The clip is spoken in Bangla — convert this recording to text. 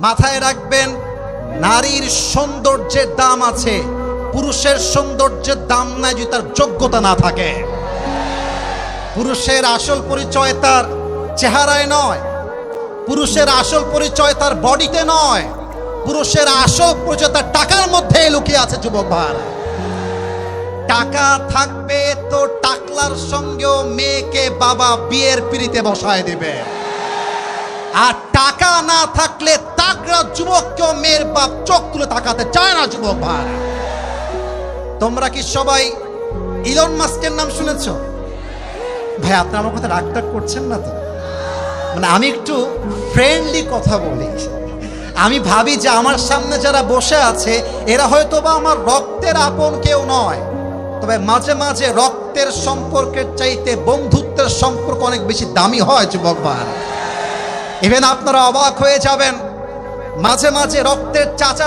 মাথায় রাখবেন, নারীর সৌন্দর্যের দাম আছে, পুরুষের সৌন্দর্যের দাম নাই যদি তার যোগ্যতা না থাকে। পুরুষের আসল পরিচয় তার চেহারায় নয়, পুরুষের আসল পরিচয় তার বডিতে নয়, পুরুষের আসল পরিচয় তার টাকার মধ্যে লুকিয়ে আছে যুবক ভাই টাকা থাকবে তো টাকলার সঙ্গেও মেয়েকে বাবা বিয়ের পিড়িতে বসায় দেবে। আর টাকা না থাকলে যুবককেও মেয়ের বাপ চোখ তুলে তাকাতে চায় না, যুবক ভাই। তোমরা কি সবাই ইলন মাস্কের নাম শুনেছ? ভাই, আপনি আমার কথা রাগ করছেন না তো? মানে আমি একটু ফ্রেন্ডলি কথা বলি। আমি ভাবি যে আমার সামনে যারা বসে আছে, এরা হয়তো বা আমার রক্তের আপন কেউ নয়। তবে মাঝে মাঝে রক্তের সম্পর্কের চাইতে বন্ধুত্বের সম্পর্ক অনেক বেশি দামি হয়, যুবক ভাই। ইভেন আপনারা অবাক হয়ে যাবেন মাঝে মাঝে রক্তের চাচা